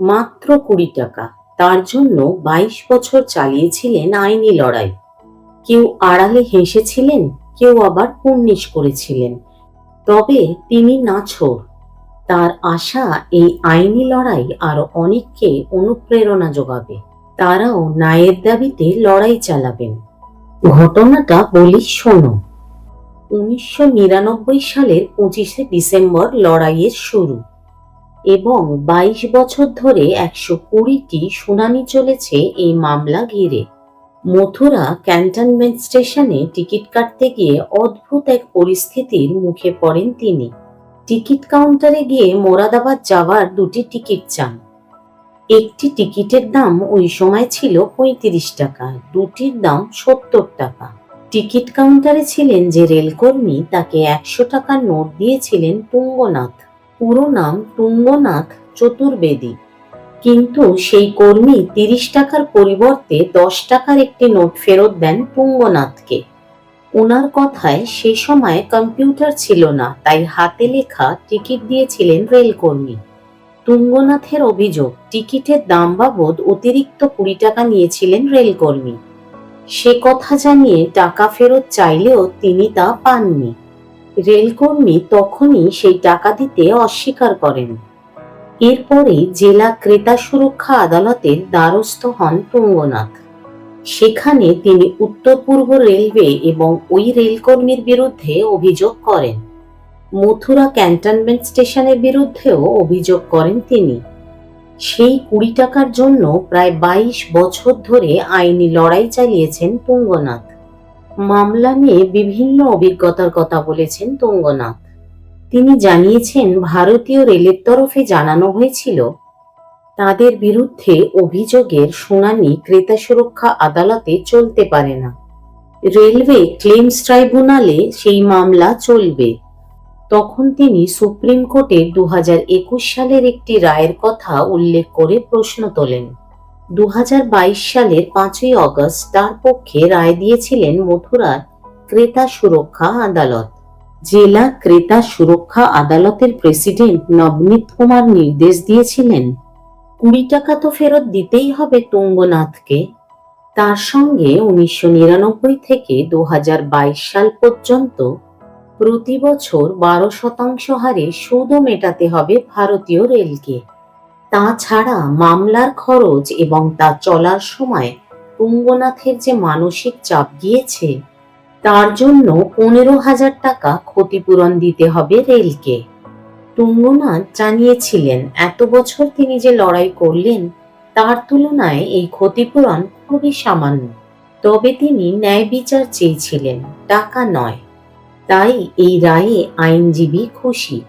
মাত্র কুড়ি টাকা। তার জন্য বাইশ বছর চালিয়েছিলেন আইনি লড়াই। কেউ আড়ালে হেসেছিলেন, কেউ আবার কুর্নিশ করেছিলেন। তবে তিনি নাছোড় তার আশা এই আইনি লড়াই আরও অনেককে অনুপ্রেরণা যোগাবে। তারাও ন্যায়ের দাবিতে লড়াই চালাবেন। ঘটনাটা বলি শোনো। উনিশশো নিরানব্বই সালের পঁচিশে ডিসেম্বর লড়াইয়ের শুরু। এবং বাইশ বছর ধরে একশো কুড়িটি শুনানি চলেছে এই মামলা ঘিরে। মথুরা ক্যান্টনমেন্ট স্টেশনে টিকিট কাটতে গিয়ে অদ্ভুত এক পরিস্থিতির মুখে পড়েন তিনি। টিকিট কাউন্টারে গিয়ে মোরাদাবাদ যাওয়ার দুটি টিকিট চান। একটি টিকিটের দাম ওই সময় ছিল পঁয়ত্রিশ টাকা, দুটির দাম সত্তর টাকা। টিকিট কাউন্টারে ছিলেন যে রেলকর্মী, তাকে একশো টাকার নোট দিয়েছিলেন তুঙ্গনাথ। পুরো নাম তুঙ্গনাথ চতুর্বেদী। কিন্তু সেই কর্মী তিরিশ টাকার পরিবর্তে দশ টাকার একটি নোট ফেরত দেন তুঙ্গনাথকে। ওনার কথায় সে সময় কম্পিউটার ছিল না, তাই হাতে লেখা টিকিট দিয়েছিলেন রেলকর্মী তুঙ্গনাথের অভিযোগ, টিকিটের দাম বাবদ অতিরিক্ত কুড়ি টাকা নিয়েছিলেন রেলকর্মী সে কথা জানিয়ে টাকা ফেরত চাইলেও তিনি তা পাননি। রেলকর্মী তখনই সেই টাকা দিতে অস্বীকার করেন। এরপরে জেলা ক্রেতা সুরক্ষা আদালতের দ্বারস্থ হন তুঙ্গনাথ সেখানে তিনি উত্তর পূর্ব রেলওয়ে এবং ওই রেলকর্মীর বিরুদ্ধে অভিযোগ করেন। মথুরা ক্যান্টনমেন্ট স্টেশনের বিরুদ্ধেও অভিযোগ করেন তিনি। সেই কুড়ি টাকার জন্য প্রায় বাইশ বছর ধরে আইনি লড়াই চালিয়েছেন তুঙ্গনাথ মামলা নিয়ে বিভিন্ন অভিজ্ঞতার কথা বলেছেন তুঙ্গনাথ। তিনি জানিয়েছেন, ভারতীয় রেলের তরফে জানানো হয়েছিল, তাদের বিরুদ্ধে অভিযোগের শুনানি ক্রেতা সুরক্ষা আদালতে চলতে পারে না। রেলওয়ে ক্লেমস ট্রাইব্যুনালে সেই মামলা চলবে। তখন তিনি সুপ্রিম কোর্টের দু হাজার একুশ সালের একটি রায়ের কথা উল্লেখ করে প্রশ্ন তোলেন। দু হাজার বাইশ সালের পাঁচই অগস্ট তার পক্ষে রায় দিয়েছিলেন মথুরার ক্রেতা সুরক্ষা আদালত। জেলা ক্রেতা সুরক্ষা আদালতের প্রেসিডেন্ট নবনীত কুমার নির্দেশ দিয়েছিলেন, কুড়ি টাকা তো ফেরত দিতেই হবে তুঙ্গনাথকে। তার সঙ্গে উনিশশো নিরানব্বই থেকে দু হাজার বাইশ সাল পর্যন্ত প্রতি বছর বারো শতাংশ হারে সুদও মেটাতে হবে ভারতীয় রেলকে। তাছাড়া মামলার খরচ এবং তা চলার সময় তুঙ্গনাথের যে মানসিক চাপ গিয়েছে, তার জন্য পনেরো হাজার টাকা ক্ষতিপূরণ দিতে হবে রেলকে। তুঙ্গনাথ জানিয়েছিলেন, এত বছর তিনি যে লড়াই করলেন, তার তুলনায় এই ক্ষতিপূরণ খুবই সামান্য। তবে তিনি ন্যায় বিচার চেয়েছিলেন, টাকা নয়। তাই এই রায়ে আইনজীবী খুশি।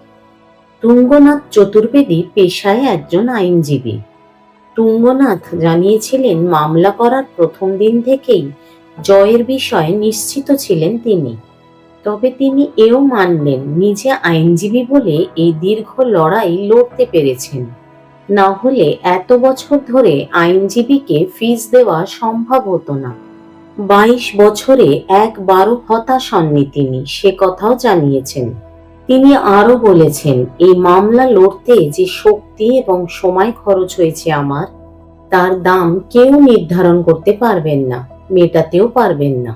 তুঙ্গনাথ চতুর্বেদী পেশায় একজন আইনজীবী। তুঙ্গনাথ জানিয়েছিলেন, মামলা করার প্রথম দিন থেকেই জয়ের বিষয়ে নিশ্চিত ছিলেন তিনি। তবে তিনি এও মানলেন, নিজে আইনজীবী বলে এই দীর্ঘ লড়াই লড়তে পেরেছেন। না হলে এত বছর ধরে আইনজীবীকে ফিজ দেওয়া সম্ভব হতো না। বাইশ বছরে একবারও হতাশ হননি তিনি, সে কথাও জানিয়েছেন। তিনি আরও বলেছেন, এই মামলা লড়তে যে শক্তি এবং সময় খরচ হয়েছে আমার, তার দাম কেউ নির্ধারণ করতে পারবেন না, মেটাতেও পারবেন না।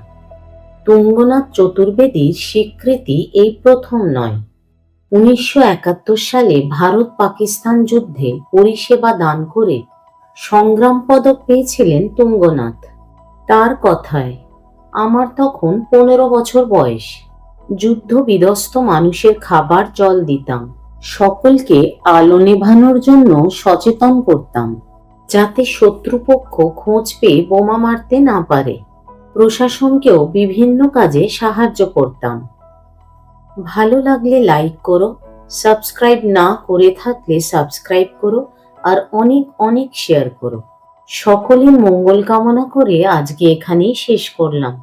তুঙ্গনাথ চতুর্বেদীর স্বীকৃতি এই প্রথম নয়। উনিশশো সালে ভারত পাকিস্তান যুদ্ধে পরিষেবা দান করে সংগ্রাম পদক পেয়েছিলেন তুঙ্গনাথ। তার কথায়, আমার তখন পনেরো বছর বয়স। যুদ্ধ বিধ্বস্ত মানুষের খাবার জল দিতাম। সকলকে আলো নেভানোর জন্য সচেতন করতাম, যাতে শত্রুপক্ষ খোঁজ পেয়ে বোমা মারতে না পারে। প্রশাসনকেও বিভিন্ন কাজে সাহায্য করতাম। ভালো লাগলে লাইক করো, সাবস্ক্রাইব না করে থাকলে সাবস্ক্রাইব করো, আর অনেক অনেক শেয়ার করো। সকলের মঙ্গল কামনা করে আজকে এখানেই শেষ করলাম।